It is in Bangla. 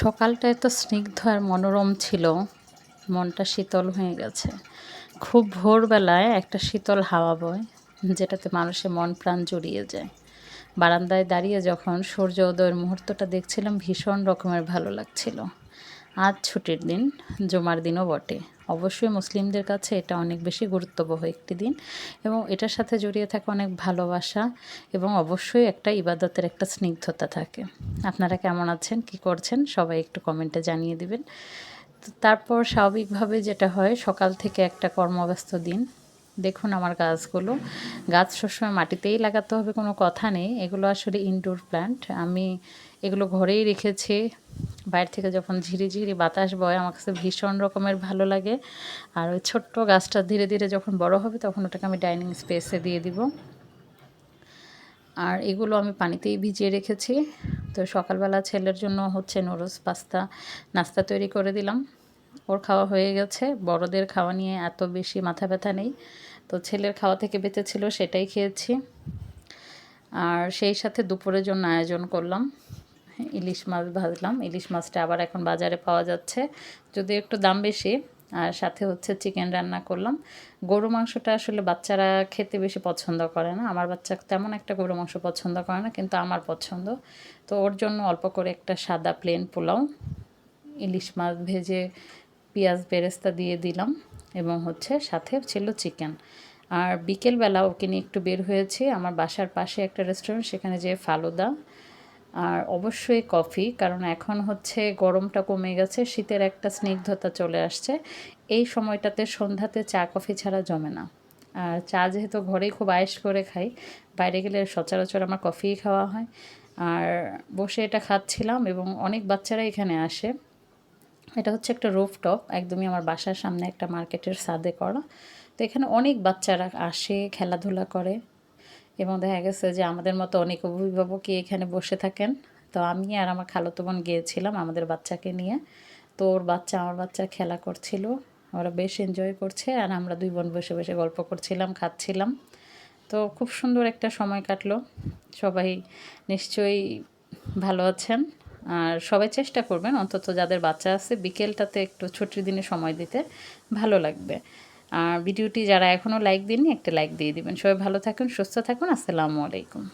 সকালটা এত স্নিগ্ধ আর মনোরম ছিল, মনটা শীতল হয়ে গেছে। খুব ভোরবেলায় একটা শীতল হাওয়া বয়, যেটাতে মানুষের মন প্রাণ জড়িয়ে যায়। বারান্দায় দাঁড়িয়ে যখন সূর্য উদয়ের মুহূর্তটা দেখছিলাম, ভীষণ রকমের ভালো লাগছিল। আজ ছুটির দিন, জুমার দিনও বটে। অবশ্যই মুসলিমদের কাছে এটা অনেক বেশি গুরুত্ববহ একটি দিন এবং এটার সাথে জড়িয়ে থাকে অনেক ভালোবাসা এবং অবশ্যই একটা ইবাদতের একটা স্নিগ্ধতা থাকে। আপনারা কেমন আছেন, কি করছেন, সবাই একটু কমেন্টে জানিয়ে দিবেন। তারপর স্বাভাবিকভাবে যেটা হয়, সকাল থেকে একটা কর্মব্যস্ত দিন। দেখুন আমার গাছগুলো। গাছ সবসময় মাটিতেই লাগাতে হবে, কোনো কথা নেই। এগুলো আসলে ইনডোর প্ল্যান্ট আমি এগুলো ঘরেই রেখেছি। বাইরে থেকে যখন ঝিরিঝিরি বাতাস বয়, আমার কাছে ভীষণ রকমের ভালো লাগে। আর ওই ছোট্ট গাছটা ধীরে ধীরে যখন বড় হবে, তখন ওটাকে আমি ডাইনিং স্পেসে দিয়ে দিব। আর এগুলো আমি পানিতেই ভিজিয়ে রেখেছি। তো সকালবেলা ছেলের জন্য হচ্ছে নুডলস, পাস্তা, নাস্তা তৈরি করে দিলাম। ওর খাওয়া হয়ে গেছে। বড়দের খাওয়া নিয়ে এত বেশি মাথা ব্যথা নেই। তো ছেলের খাওয়া থেকে বেঁচেছিল সেটাই খেয়েছি। আর সেই সাথে দুপুরের জন্য আয়োজন করলাম। ইলিশ মাছ ভাজলাম। ইলিশ মাছটা আবার এখন বাজারে পাওয়া যাচ্ছে। যদি একটু দাম বেশি, আর সাথে হচ্ছে চিকেন রান্না করলাম। গরু মাংসটা আসলে বাচ্চারা খেতে বেশি পছন্দ করে না। আমার বাচ্চা তেমন একটা গরু মাংস পছন্দ করে না, কিন্তু আমার পছন্দ। তো ওর জন্য অল্প করে একটা সাদা প্লেন পোলাও, ইলিশ মাছ ভেজে পেঁয়াজ বেরেস্তা দিয়ে দিলাম এবং হচ্ছে সাথে ছিল চিকেন। আর বিকেলবেলা ওকে নিয়ে একটু বের হয়েছি। আমার বাসার পাশে একটা রেস্টুরেন্ট সেখানে যে ফালুদা আর অবশ্যই কফি, কারণ এখন হচ্ছে গরমটা কমে গেছে, শীতের একটা স্নিগ্ধতা চলে আসছে। এই সময়টাতে সন্ধ্যাতে চা, কফি ছাড়া জমে না। আর চা যেহেতু ঘরেই খুব আয়েস করে খাই, বাইরে গেলে সচরাচর আমার কফিই খাওয়া হয়। আর বসে এটা খাচ্ছিলাম এবং অনেক বাচ্চারা এখানে আসে। এটা হচ্ছে একটা রুফটপ, একদমই আমার বাসার সামনে একটা মার্কেটের সাদে করা। তো এখানে অনেক বাচ্চারা আসে, খেলাধুলা করে। এবং দেখা গেছে যে আমাদের মতো অনেক অভিভাবকই এখানে বসে থাকেন। তো আমি আর আমার খালতো বোন গিয়েছিলাম আমাদের বাচ্চাকে নিয়ে। তো ওর বাচ্চা আমার বাচ্চা খেলা করছিল, ওরা বেশ এনজয় করছে আর আমরা দুই বোন বসে বসে গল্প করছিলাম, খাচ্ছিলাম। তো খুব সুন্দর একটা সময় কাটলো। সবাই নিশ্চয়ই ভালো আছেন। আর সবাই চেষ্টা করবেন, অন্তত যাদের বাচ্চা আছে বিকেলটাতে একটু ছুটির দিনে সময় দিতে ভালো লাগবে। ভিডিওটি যারা এখনও লাইক দিননি, একটা লাইক দিয়ে দিবেন। সবাই ভালো থাকুন, সুস্থ থাকুন। আসসালামু আলাইকুম।